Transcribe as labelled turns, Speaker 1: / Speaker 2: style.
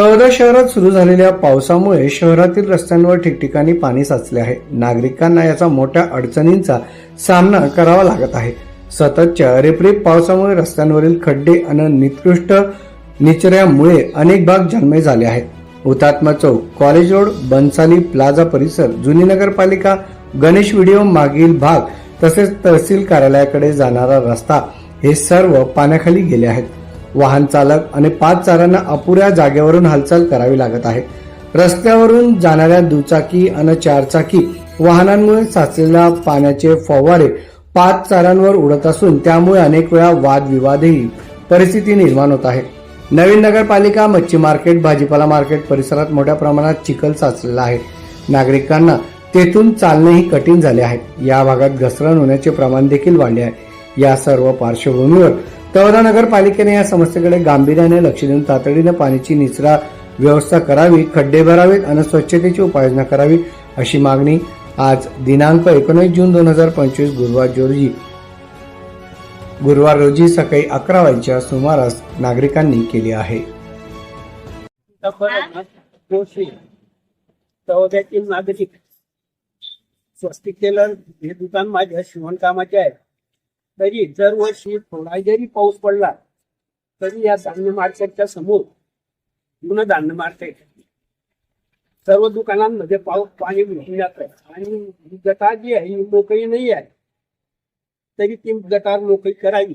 Speaker 1: तळदा शहरात सुरू झालेल्या पावसामुळे शहरातील रस्त्यांवर ठिकठिकाणी पाणी साचले आहे. नागरिकांना याचा मोठ्या अडचणींचा सामना करावा लागत आहे. सततच्या रिपरिप पावसामुळे रस्त्यांवरील खड्डे आणि निकृष्ट निचऱ्यामुळे अनेक भाग जन्मे झाले आहेत. Hutatma Chowk college road Bansali plaza परिसर जुनी नगरपालिका गणेश व्हिडिओ मागील भाग तसेच तहसील कार्यालयाकडे जाणारा रस्ता हे सर्व पाण्याखाली गेले आहेत. वाहन चालक आणि पाच चारांना अपुऱ्या जागेवरून हालचाल करावी लागत आहे. रस्त्यावरून जाणाऱ्या दुचाकी आणि चारचाकी वाहनांमुळे साचलेल्या पाण्याचे फवारे पाच चारांवर उडत असून त्यामुळे अनेक वेळा वादविवादही परिस्थिती निर्माण होत आहे. नवीन नगरपालिका मच्छी मार्केट भाजीपाला मार्केट परिसरात मोठ्या प्रमाणात चिखल साचलेला आहे. नागरिकांना तेथून चालणेही कठीण झाले आहे. या भागात घसरण होण्याचे प्रमाण देखील वाढले आहे. या सर्व पार्श्वभूमीवर तळोदा नगरपालिकेने या समस्येकडे गांभीर्याने लक्ष देऊन तातडीने पाण्याची निचरा व्यवस्था करावी खड्डे भरावेत आणि स्वच्छतेची उपाययोजना करावी अशी मागणी आज दिनांक एकोणीस जून दोन हजार पंचवीस गुरुवार रोजी गुरुवार रोजी सकाळी अकरा वाजच्या सुमारास नागरिकांनी केली आहे.
Speaker 2: नागरिक स्वस्तिक टेलर हे दुकान माझ्या शिवणकामाचे आहे. तरी दरवर्षी थोडा जरी पाऊस पडला तरी या धान्य मार्केटच्या समोर जुनं धान्य मार्केट सर्व दुकानांमध्ये पाऊस पाणी भेटून जात. आणि गटार जी आहे ही मोकळी नाही आहे तरी ती गटार मोकळी करावी.